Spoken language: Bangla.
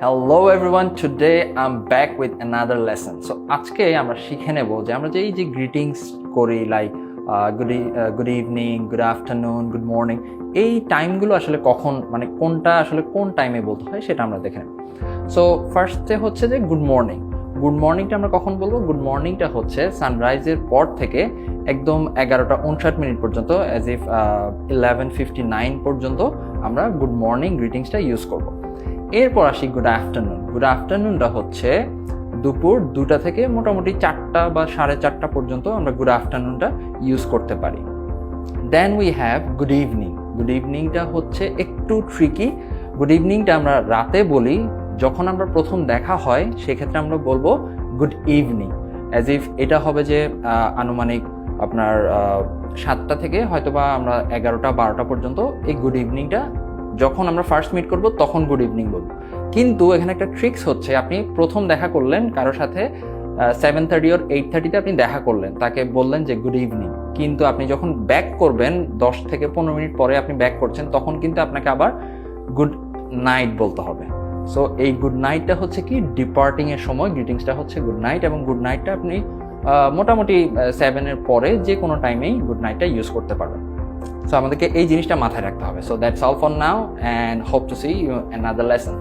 Hello everyone today I am back with another lesson so আজকে আমরা শিখে নেব যে আমরা যে এই যে গ্রিটিংস করি like good good evening good afternoon good morning এই টাইমগুলো আসলে কখন মানে কোনটা আসলে কোন টাইমে বলতে হয় সেটা আমরা দেখে নেব। সো ফার্স্টে হচ্ছে যে গুড মর্নিং গুড মর্নিংটা আমরা কখন বলব? গুড মর্নিংটা হচ্ছে সানরাইজের পর থেকে একদম এগারোটা উনষাট মিনিট পর্যন্ত as if eleven fifty nine পর্যন্ত আমরা গুড মর্নিং গ্রিটিংসটা ইউজ করব। এরপর আসি গুড আফটারনুন গুড আফটারনুনটা হচ্ছে দুপুর দুটা থেকে মোটামুটি চারটা বা সাড়ে চারটা পর্যন্ত আমরা গুড আফটারনুনটা ইউজ করতে পারি। Then we have good evening good ইভিনিংটা হচ্ছে একটু ট্রিকি গুড ইভিনিংটা আমরা রাতে বলি, যখন আমরা প্রথম দেখা হয়, সেক্ষেত্রে আমরা বলব গুড ইভিনিং অ্যাজ ইফ এটা হবে যে আনুমানিক আপনার সাতটা থেকে হয়তোবা আমরা এগারোটা, বারোটা পর্যন্ত এই গুড ইভিনিংটা যখন আমরা ফার্স্ট মিট করব, তখন গুড ইভিনিং বলব। কিন্তু এখানে একটা ট্রিক্স হচ্ছে, আপনি প্রথম দেখা করলেন কারোর সাথে সেভেন থার্টি ওর এইট থার্টিতে আপনি দেখা করলেন, তাকে বললেন যে গুড ইভিনিং কিন্তু আপনি যখন ব্যাক করবেন, দশ থেকে পনেরো মিনিট পরে আপনি ব্যাক করছেন, তখন কিন্তু আপনাকে আবার গুড নাইট বলতে হবে। সো এই গুড নাইটটা হচ্ছে কি? ডিপার্টিংয়ের সময় গ্রিটিংসটা হচ্ছে গুড নাইট এবং গুড নাইটটা আপনি মোটামুটি সেভেনের পরে যে কোনো টাইমেই গুড নাইটটা ইউজ করতে পারবেন। সো আমাদেরকে এই জিনিসটা মাথায় রাখতে হবে। So that's all for now and hope to see you another lesson